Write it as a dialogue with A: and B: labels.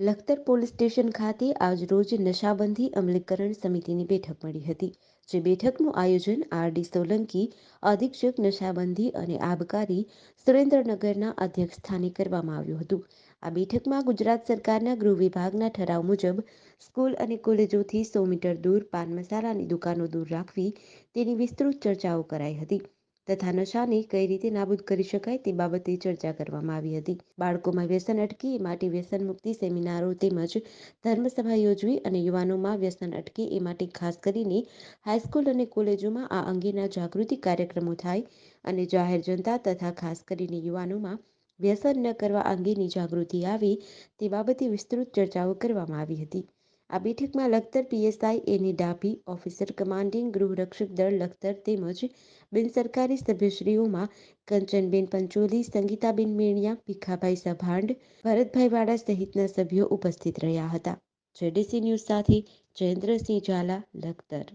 A: Lakhtar police station ખાતે આજરોજ નશાબંધી અમલીકરણ સમિતિની બેઠક મળી હતી, જે બેઠકનું આયોજન આર ડી સોલંકી, અધિક્ષક નશાબંધી અને આબકારી સુરેન્દ્રનગરના અધ્યક્ષસ્થાને કરવામાં આવ્યું હતું. આ બેઠકમાં ગુજરાત સરકારના ગૃહ વિભાગના ઠરાવ મુજબ સ્કૂલ અને કોલેજોથી સો મીટર દૂર પાન મસાલાની દુકાનો દૂર રાખવી તેની વિસ્તૃત ચર્ચાઓ કરાઈ હતી. તથા નશાને કઈ રીતે નાબૂદ કરી શકાય તે બાબતે ચર્ચા કરવામાં આવી હતી. બાળકોમાં વ્યસન અટકે એ માટે વ્યસન મુક્તિ સેમિનારો તેમજ ધર્મસભા યોજવી અને યુવાનોમાં વ્યસન અટકે એ માટે ખાસ કરીને હાઈસ્કૂલ અને કોલેજોમાં આ અંગેના જાગૃતિ કાર્યક્રમો થાય અને જાહેર જનતા તથા ખાસ કરીને યુવાનોમાં વ્યસન ન કરવા અંગેની જાગૃતિ આવે તે બાબતે વિસ્તૃત ચર્ચાઓ કરવામાં આવી હતી. આ બેઠકમાં Lakhtar PSI Ani Dabhi, officer commanding ગૃહરક્ષક દળ, લખતર તેમજ બિનસરકારી સભ્યશ્રીઓમાં કંચનબેન પંચોલી, સંગીતાબેન મેણિયા, ભીખાભાઈ સભાંડ, ભરતભાઈ વાડા સહિતના સભ્યો ઉપસ્થિત રહ્યા હતા. જેડીસી ન્યૂઝ સાથે જયેન્દ્રસિંહ ઝાલા, લખતર.